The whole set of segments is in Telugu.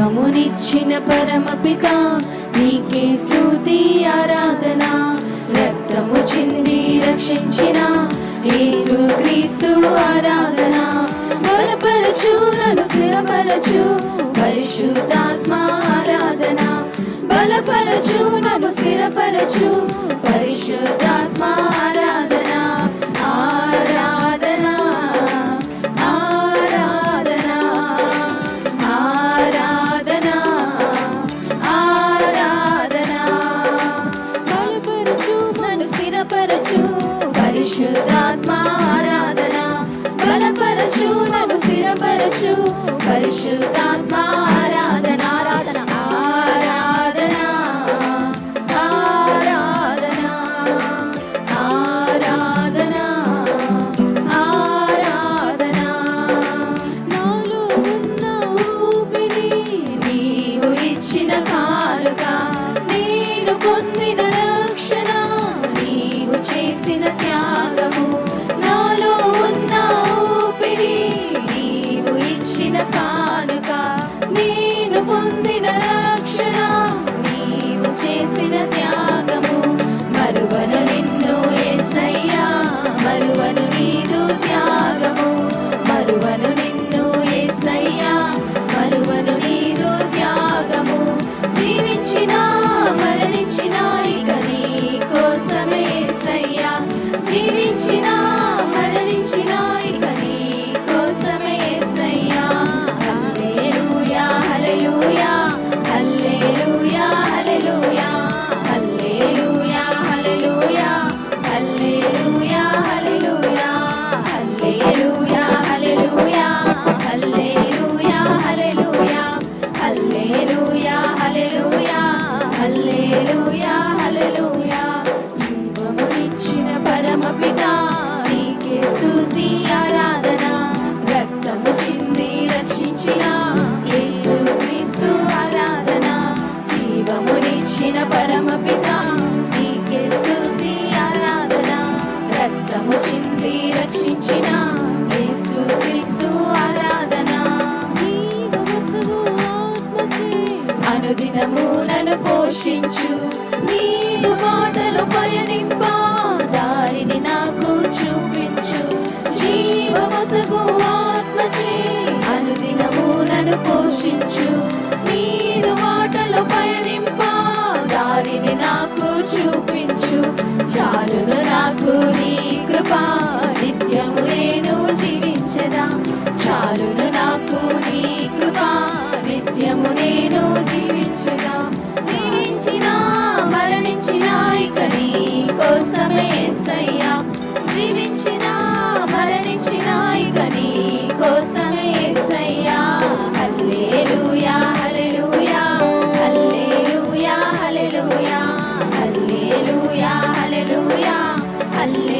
జీవమునిచ్చిన పరమపిత నీకే స్థుతి ఆరాధన. రక్తము చింది రక్షించిన యేసు క్రీస్తు ఆరాధన. బలపరచు నన్ను స్థిరపరచు పరిశుద్ధాత్మ ఆరాధన. బలపరచు నన్ను స్థిరపరచు పరిశుద్ధాత్మ ఆరాధన బలపరచు పరిశుద్ధాత్మ ఆరాధన. బలపరచు నన్ను స్థిరపరచు పరిశుద్ధాత్మ but I'm a bit salé.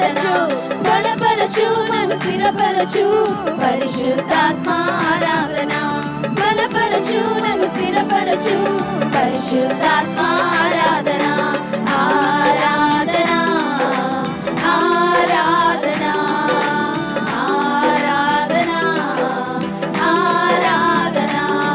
బలపరచు బలపరచు నన్ను స్థిరపరచు. పరిశుద్ధాత్మ ఆరాధన. బలపరచు నన్ను స్థిరపరచు. పరిశుద్ధాత్మ ఆరాధన.